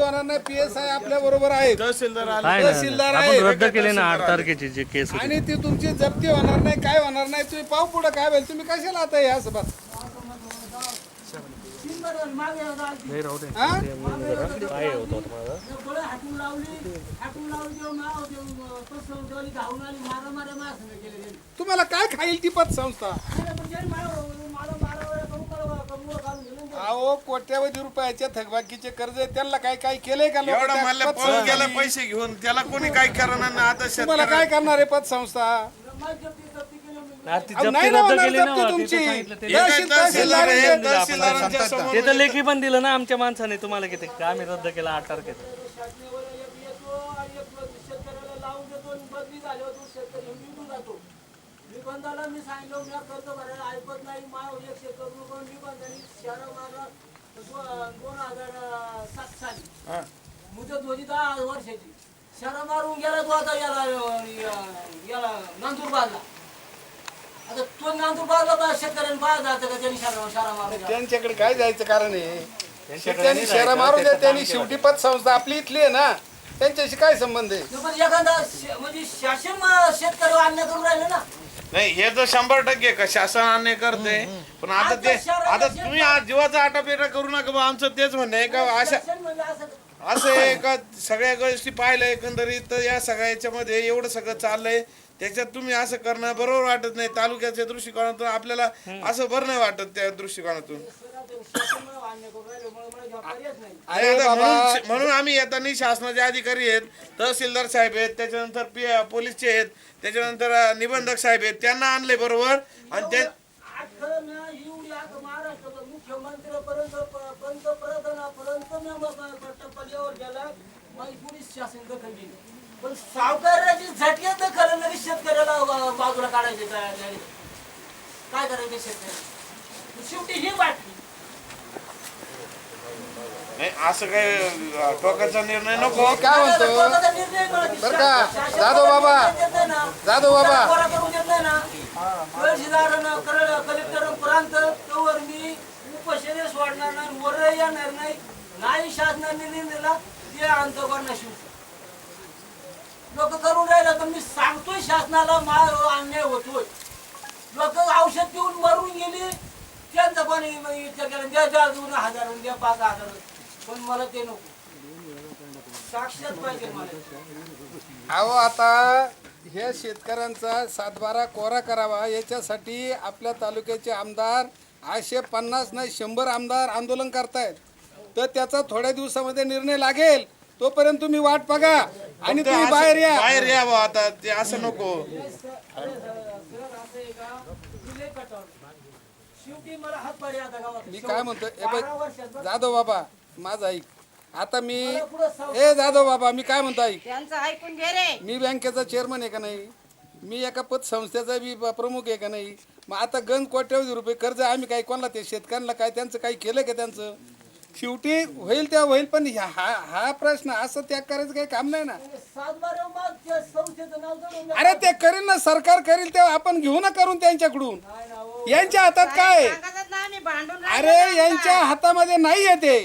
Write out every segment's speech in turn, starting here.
नाही P S I आपल्या बरोबर आहेत तहसीलदार आले. आहे ना, तहसीलदार आपण आहे. रद्द केले ना आठ तारखेची जे केस होती. आणि ती तुमची जप्ती होणार नाही काय होणार नाही तुम्ही पाहू पुढे काय होईल. तुम्ही कशाला आता हा केले त्यांनी. तुम्हाला काय खाईल ती पतसंस्था? नाही, पण त्यांनी मला मला बारा वेळा करून करून करून काढून दिलं ना ते. अहो कोट्यावधी रुपयाच्या थकबाकीचे कर्ज आहे. त्यांना काय काय केलंय का लोकं? एवढा त्या मला पळून पतसंस्थेने? गेला पैसे घेऊन. त्याला कोणी काय करणार ना? आता तुम्हाला काय करणार आहे पतसंस्था अहो, जप्ती नाही ना रद्द होणार केली ना जप्ती ते तर तुमची सांगितलं ते. हे काय तहसील- तहसीलदार आहे, तहसीलदार तहसीलदारांच्या समोर. ते तर लेखी पण दिलं ना आमच्या माणसाने. तुम्हाला किती? का आम्ही रद्द केला? आठ तारखेत. निबंधाला मी सांगितलं मी कर्ज भरायला ऐकत नाही. माव एक शेतकरी निबंधाने शहरा दोन हजार अं, सात साली मुदत होती दहा वर्षाची शहरा मारून गेला तो आता याला याला नंदुरबारला आता तो नंदुरबारला बा शेतकऱ्यांनी पाहा जातं का त्यांनी शहरा मारून गेला. त्यांच्याकडे काय जायचं कारण आहे? त्यांनी शहरा मारू द्या त्यांनी शेवटी पतसंस्था आपली इथली आहे ना. त्यांच्याशी काय संबंध आहे? पण एखादा शे- म्हणजे शासन मा- शेतकरी अन्याय करून राहिले ना. नाही हे तर शंभर टक्के का शासन अन्याय करते पण आता ते आता तुम्ही आज जीवाचा आटापेटा करू नका बा आमचं तेच म्हणणं आहे का अशा शासन म्हणजे असं असं आहे का सगळ्या गोष्टी पाहिल्या एकंदरीत तर या सगळ्या याच्यामध्ये एवढं सगळं चाललंय. त्याच्यात तुम्ही असं करणं बरोबर वाटत नाही तालुक्याच्या दृष्टिकोनातून आपल्याला असं बरं नाही वाटत त्या दृष्टिकोनातून. अरे आता म्हणून म्हणून आम्ही येताना शासनाचे अधिकारी आहेत तहसीलदार साहेब आहेत त्याच्यानंतर पी पोलीसचे आहेत त्याच्यानंतर निबंधक साहेब आहेत त्यांना आणले बरोबर. आणि ते पण सावकाराची दखल लगेच शेतकऱ्याला बाजूला काढायचे काय काय करायचे शेतकरी शेवटी ही वाटली नाही असं काय टोकाचा निर्णय नको मी काय म्हणतो बरं का? जाधव बाबा. जाधव बाबा. नाही ना. तहसीलदारानं, कळ- कलेक्टर प्रांत तोवर मी उपोषणे सोडणार नाही वर येणार नाही नाही शासनाने निर्णयला ते लोक करून राहिलं तर मी सांगतोय शासनाला मा अन्याय होतोय लोक औषध देऊन मरून गेली त्यांचं पण विचार केला द्या द्या दोन हजार द्या पाच हजार पण मला ते नको. साक्षात पाहिजे मला. अहो आता ह्या शेतकऱ्यांचा सातबारा कोरा करावा याच्यासाठी आपल्या तालुक्याचे आमदार आठशे पन्नास नाही शंभर आमदार आंदोलन करतायत. तर त्याचा थोड्या दिवसामध्ये निर्णय लागेल. तोपर्यंत तुम्ही वाट बघा आणि तुम्ही असं- बाहेर या. बाहेर या बुवा आता ते असं नको. मी काय म्हणतो जाधव बाबा माझा ऐक. आता मी ए जाधव बाबा मी काय म्हणतो ऐक? त्यांचं ऐकून घे रे. मी बँकेचा चेअरमन आहे का नाही? मी एका पतसंस्थेचा बी ब- प्रमुख आहे का नाही? मग आता गण कोट्यावधी रुपये कर्ज आम्ही काय कोणाला ते शेतकऱ्यांना काय त्यांचं काही केलं का त्यांचं? शेवटी होईल त्या होईल पण ह्या- हा हा प्रश्न असं त्याग करायचं काही काम नाही ना. अरे ते करेल ना सरकार करेल तेव्हा आपण घेऊ ना करून त्यांच्याकडून. नाही ना हो. यांच्या हातात काय आहे? सांगतात ना आम्ही भांडून अरे यांच्या. हातामध्ये नाही येते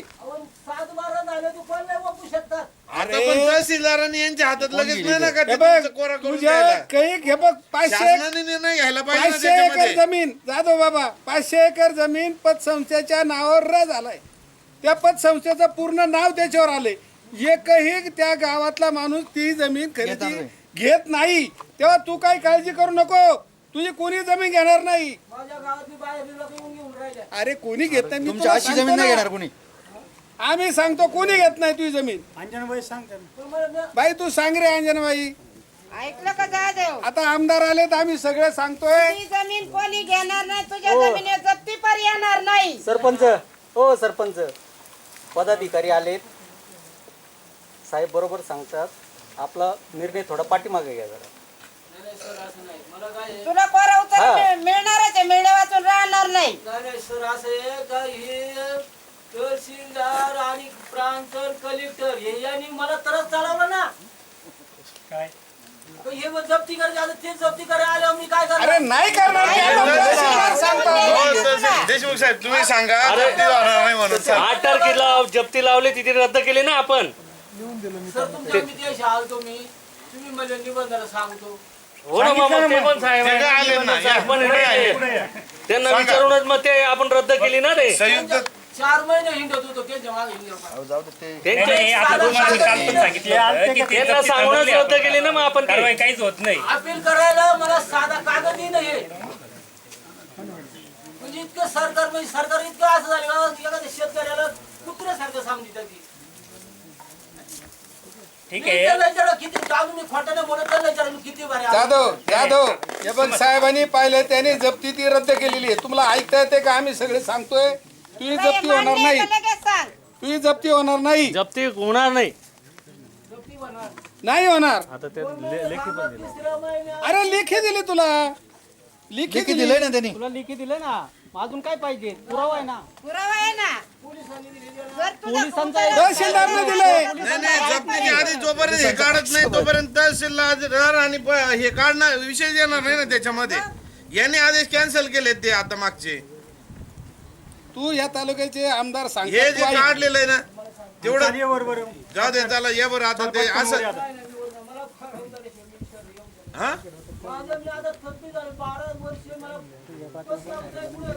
तू नाही शकतात आता पण तहसीलदारांनी यांच्या हातात लगेच नाही ना का हे ते बघ तुमचं कोरा करून तुझ्या द्यायला. काही हे बघ पाचशे शासनाने निर्णय घ्यायला पाहिजे ना पाचशे एकर त्याच्यामध्ये. जमीन जाधव बाबा पाचशे एकर जमीन पतसंस्थेच्या नावावर र झालाय. त्या पतसंस्थेचं पूर्ण नाव त्याच्यावर आले एकही त्या गावातला माणूस ती जमीन खरेदी घेत नाही. तेव्हा तू काही काळजी करू नको. तुझी कोणी जमीन घेणार नाही. माझ्या गावातली बाहेर लोक येऊन घेऊन राहिल्या. अरे कोणी घेत नाही मी तुमची तुला अशी सांगतो जमीन नाही ना. घेणार कोणी. आम्ही सांगतो कोणी घेत नाही तुझी जमीन? पण मला न- बाई तू सांग रे अंजनाबाई. ऐकलं का जाधव? आता आमदार आले तर आम्ही सगळे सांगतोय. जमीन कोणी घेणार नाही तुझ्या जमिनीवर जप्ती पर येणार नाही. सरपंच हो सरपंच. पदाधिकारी आलेत. साहेब बरोबर सांगतात. आपला निर्णय थोडा पाठीमागे घ्या जरा? तुला कोरा उचल मिळ- मिळणारच आहे मिळण्या वाचून राहणार नाही. नाही नाही, सर असं आहे का हे तहसीलदार आणि प्रांत कलेक्टर हे यांनी मला तरच चालवलं ना. काय? हे मग जप्ती करायचे आता ते जप्ती करायला आल्यावर मी काय अरे करणार नाही करणार ते आता. तहसीलदार सांगतात. हो, तहसील- देशमुख साहेब तुम्ही सांगा. जप्ती होणार नाही म्हणून. चल. आठ तारखेला जप्ती लावली तिथे रद्द केली ना आपण? सर तुमच्या मित्राशी आलतो मी. तुम्ही मला निबंधाला सांगतो. हो ना मग ते पण साहेब ते काय आले ना, या, साहेब पण पुढे आहे. त्यांना विचारूनच मग ते आपण रद्द केली ना ते संयुक्त चार महिने हिंडत होतो त्यांच्या मागे हिंडत त्यांच्या त्यांना सांगूनच रद्द केली ना मग आपण काहीच होत नाही. अपील करायला मला साधा कागदही नाही म्हणजे इतकं सरकार म्हणजे सरकार इतकं असं झालं का एखाद्या शेतकऱ्याला कुत्र्यासारखं सांगितलं ती. ठीक मी आहे. त्याला विचारलं किती दाबून मी खोट्याने बोलत त्याला विचारलं किती बरे जाधव जाधव हे बघ साहेबांनी पाहिलं त्याने जप्ती ती रद्द केलेली आहे. तुम्हाला ऐकता येते का? आम्ही सगळे सांगतोय. तुझी जप्ती होणार नाही. लगेच सांग. तुझी जप्ती होणार नाही. जप्ती होणार नाही. नाही होणार. आता ते ले- लेखी पण दिलं. तिसऱ्या महिन्यात अरे लेखी दिली तुला. लेखी दिली. ना त्यांनी. तुला लिखी दिले ना. अजून काय पाहिजे? पुरावा आहे ना. पुरावा आहे ना. जर तुझा पोलिसांचा तहसीलदारने दिलंय. नाही नाही जप्तीच्या आधी जोपर्यंत हे काढत नाही तोपर्यंत तहसीलदार आणि प- हे काढणं विषय येणार नाही ना त्याच्यामध्ये. यांनी आदेश कॅन्सल केले ते आता मागचे. तू या तालुक्याचे आमदार हे सांगतो जे काढलेलं आहे ना तेवढं जाऊ दे त्याला ये बरं आता ते असं हा बारा वर्ष मला कसं काय कुठं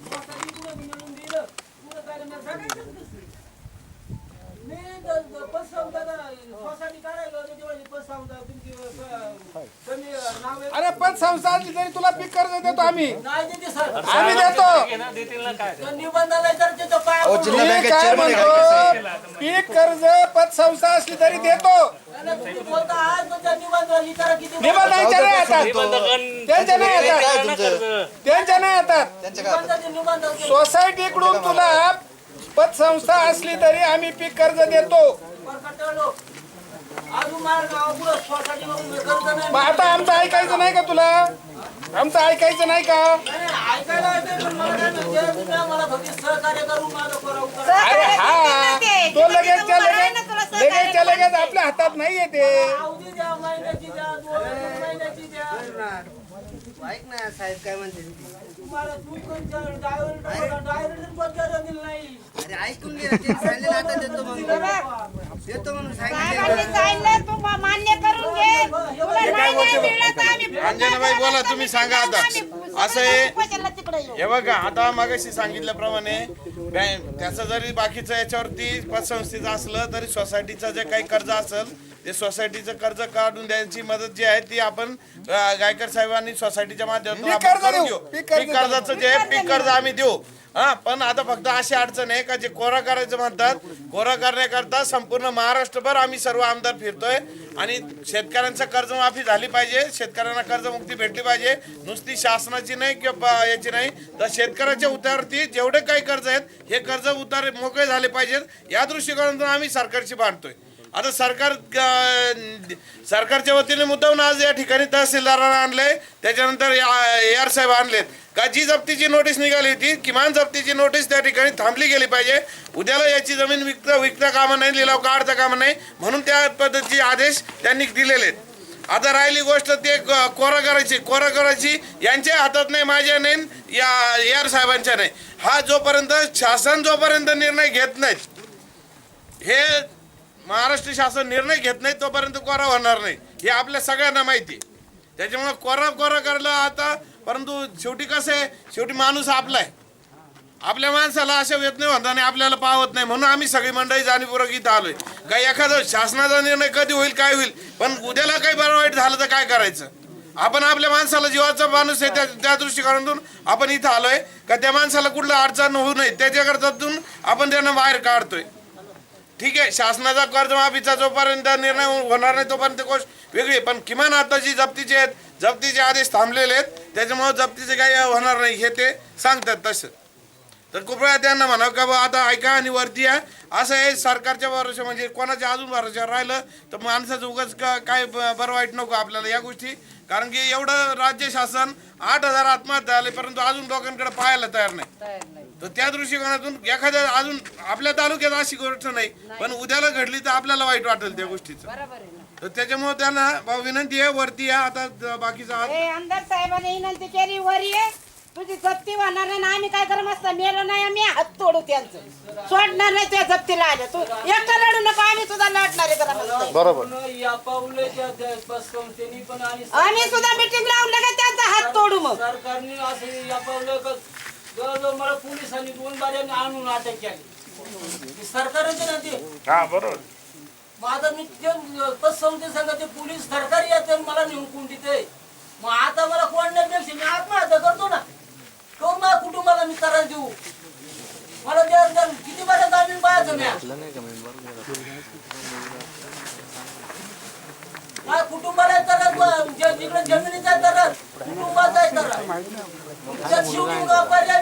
स्वतःची कुठं मी निवडून दिलं कुठं काय नाही सांगायचं कसं? मी द- द- पसंवता का सोसायटी काढायला होती तेव्हा ही पसंवता तुमची अ, कमी नाव आहे. अरे पण संस्था असली तरी तुला पीक कर्ज देतो आम्ही. नाही देते सर. आम्ही देतो. ना? काय? म्हणतो पीक कर्ज पतसंस्था असली तरी देतो. नाही, नाही, तुम्ही बोलता आज पण त्या निबंधाला विचारा किती निबंधांच्या नाही हातात निबंधकन- त्यांच्या नाही हातात ना कर्ज. त्यांच्या नाही हातात निबंधाचे निबंध सोसायटीकडून तुला पतसंस्था असली तरी आम्ही पीक कर्ज देतो. परकटलो मग आता आमचं ऐकायचं नाही का तुला आमचं ऐकायचं नाही का. अरे हा ते. लगेच. आपल्या हातात नाही येते ऐक ना साहेब काय म्हणते अरे ऐकून घे ना, त्यांनी सांगितलं आता देतो म्हणून देतो म्हणून सांगितलं साहेबांनी सांगितलं तू मा- मान्य करून घे. तुला नाही न्याय मिळाला तर आम्ही अंजनाबाई बोला तुम्ही सांगा आता. असं आहे उपोषणाला तिकडे येऊ हे बघा आता मागाशी सांगितल्याप्रमाणे बँक त्याचं जरी बाकीचं याच्यावरती पतसंस्थेचं असलं तरी सोसायटीचं जे काही कर्ज असेल ते सोसायटीचं कर्ज काढून द्यायची मदत जी आहे ती आपण गायकर साहेबांनी सोसायटीच्या माध्यमातून पीक आपण कर्ज करून देऊ. पीक कर्ज पीक कर्जाचं जे आहे पीक कर्ज आम्ही देऊ. हा पण आता फक्त अशी अडचण आहे का जे कोरा करायचं म्हणतात कोरा करण्याकरता संपूर्ण महाराष्ट्रभर आम्ही सर्व आमदार फिरतोय आणि शेतकऱ्यांचं कर्जमाफी झाली पाहिजे शेतकऱ्यांना कर्जमुक्ती भेटली पाहिजे. नुसती शासनाची नाही किंवा याची नाही तर शेतकऱ्याच्या उतारती जेवढे काही कर्ज आहेत हे कर्ज उतार मोकळे झाले पाहिजेत. या दृष्टिकोनातून आम्ही सरकारशी बांधतोय आता सरकार सरकारच्या वतीने मुद्दाम आज या ठिकाणी तहसीलदारांना आणले. त्याच्यानंतर ए आर साहेब आणलेत. का जी जप्तीची नोटीस निघाली होती किमान जप्तीची नोटीस त्या ठिकाणी थांबली गेली पाहिजे. उद्याला याची जमीन विकता विकता कामा नाही लिलाव काढता कामा नाही. म्हणून त्या पद्धतीचे आदेश त्यांनी दिलेले आहेत. आता राहिली गोष्ट ते क- कोरा करायची कोरा करायची यांच्या हातात नाही माझ्या नाही या ए आर साहेबांच्या नाही. हा जोपर्यंत शासन जोपर्यंत निर्णय घेत नाहीत हे महाराष्ट्र शासन निर्णय घेत नाही तोपर्यंत कोरा होणार नाही. हे आपल्या सगळ्यांना माहिती आहे. त्याच्यामुळे कोरा कोरा करलं आता परंतु शेवटी कसं आहे शेवटी माणूस आपला आहे. आपल्या माणसाला अशा वेदने होत नाही आपल्याला पावत नाही म्हणून आम्ही सगळी मंडळी जाणीपूर्वक इथं आलोय. काही एखादं शासनाचा निर्णय कधी होईल काय होईल पण उद्याला काही बरं वाईट झालं तर काय करायचं? आपण आपल्या माणसाला जीवाचा माणूस आहे त्या त्या दृष्टिकोनातून आपण इथं आलोय का त्या माणसाला कुठलं अडचण होऊ नये त्याच्याकरतातून आपण त्यांना बाहेर काढतोय. ठीक आहे शासनाचा कर्जमाफीचा जोपर्यंत निर्णय होणार नाही तोपर्यंत गोष्ट वेगळी आहे. पण किमान आता जी जप्तीचे आहेत जप्तीचे आदेश थांबलेले आहेत त्याच्यामुळे जप्तीचे काही होणार नाही हे ते सांगतात तसं. तर कृपया त्यांना म्हणा का बा आता ऐका आणि वरती या. असं आहे सरकारच्या भरोशा म्हणजे कोणाच्या अजून भरोशा राहिलं तर माणसाचं उगाच का काय बरं वाईट नको आपल्याला या गोष्टी. कारण की एवढं राज्य शासन आठ हजार आत्महत्या झाले परंतु अजून लोकांकडे पाहायला तयार नाही. तर त्या दृष्टिकोनातून एखाद्या अजून आपल्या तालुक्यात अशी गोष्ट नाही पण उद्याला घडली तर आपल्याला वाईट वाटेल त्या गोष्टीचं. बरोबर आहे ना. तर त्याच्यामुळे त्यांना बा विनंती आहे वरती या आता बाकीचा ए, आमदार साहेबांनी विनंती केली वर ये. तुझी जप्ती होणार नाही ना आम्ही काय करम असतं मेलो नाही आम्ही हात तोडू त्यांचं. सोडणार नाही त्या जप्तीला आल्या तू एकटा लढू नको आम्ही सुद्धा लढणार आहे बरोबर या पण आणि आम्ही सुद्धा मिटिंग लावून का त्यांचा हात तोडू मग. सरकारने असे या पावलं का जवळजवळ मला पोलिसांनी दोन बाऱ्यांनी आणून अटक केली. ते सरकारच ना ते. हा बरोबर. मग आता मी ते पतसंस्थे सांगा ते पोलीस सरकारी येते आणि मला मग आता मला कोण नाही पेक्षा मी आत्महत्या करतो ना. तो माझ्या कुटुंबाला मी त्रास देऊ. मला त्या किती बऱ्या जामीन पाहायचं मी माझ्या कुटुंबाला त्रास जे जिकडे जमिनीचा त्रास कुटुंबाचा त्रास. त्यात शेवटी मग पर्याय